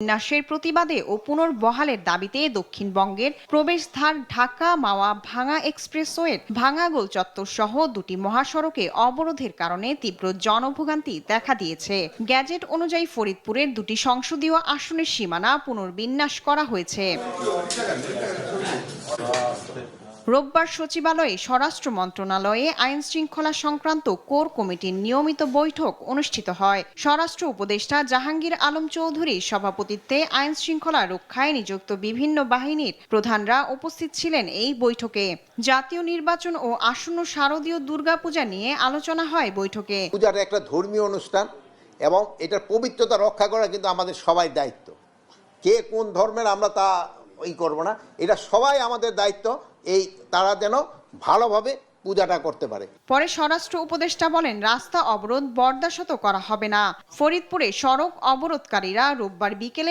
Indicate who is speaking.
Speaker 1: বিন্যাসের প্রতিবাদে ও পুনর্বহালের দাবিতে দক্ষিণবঙ্গের প্রবেশদ্বার ঢাকা মাওয়া ভাঙা এক্সপ্রেসওয়ের ভাঙাগোল চত্বর সহ দুটি মহাসড়কে অবরোধের কারণে তীব্র জনভোগান্তি দেখা দিয়েছে। গ্যাজেট অনুযায়ী ফরিদপুরের দুটি সংসদীয় আসনের সীমানা পুনর্বিন্যাস করা হয়েছে। রোববার সচিবালয়ে স্বরাষ্ট্র মন্ত্রণালয়ে আইন শৃঙ্খলা সংক্রান্ত কোর কমিটির নিয়মিত বৈঠক অনুষ্ঠিত হয়। স্বরাষ্ট্র উপদেষ্টা জাহাঙ্গীর আলম চৌধুরীর সভাপতিত্বে আইন শৃঙ্খলা রক্ষায় নিযুক্ত বিভিন্ন বাহিনীর প্রধানরা উপস্থিত ছিলেন এই বৈঠকে। জাতীয় নির্বাচন ও আসন্ন শারদীয় দুর্গাপূজা নিয়ে আলোচনা হয় বৈঠকে।
Speaker 2: পূজাটা একটা ধর্মীয় অনুষ্ঠান এবং এটার পবিত্রতা রক্ষা করা কিন্তু আমাদের সবাই দায়িত্ব। কে কোন ধর্মের, আমরা তা ই করব না। এটা সবাই আমাদের দায়িত্ব। এই তারা যেন ভালোভাবে পূজাটা করতে পারে।
Speaker 1: পরে স্বরাষ্ট্র উপদেষ্টা বলেন, রাস্তা অবরোধ বরদাশত করা হবে না। ফরিদপুরে সড়ক অবরোধকারীরা রোববার বিকেলের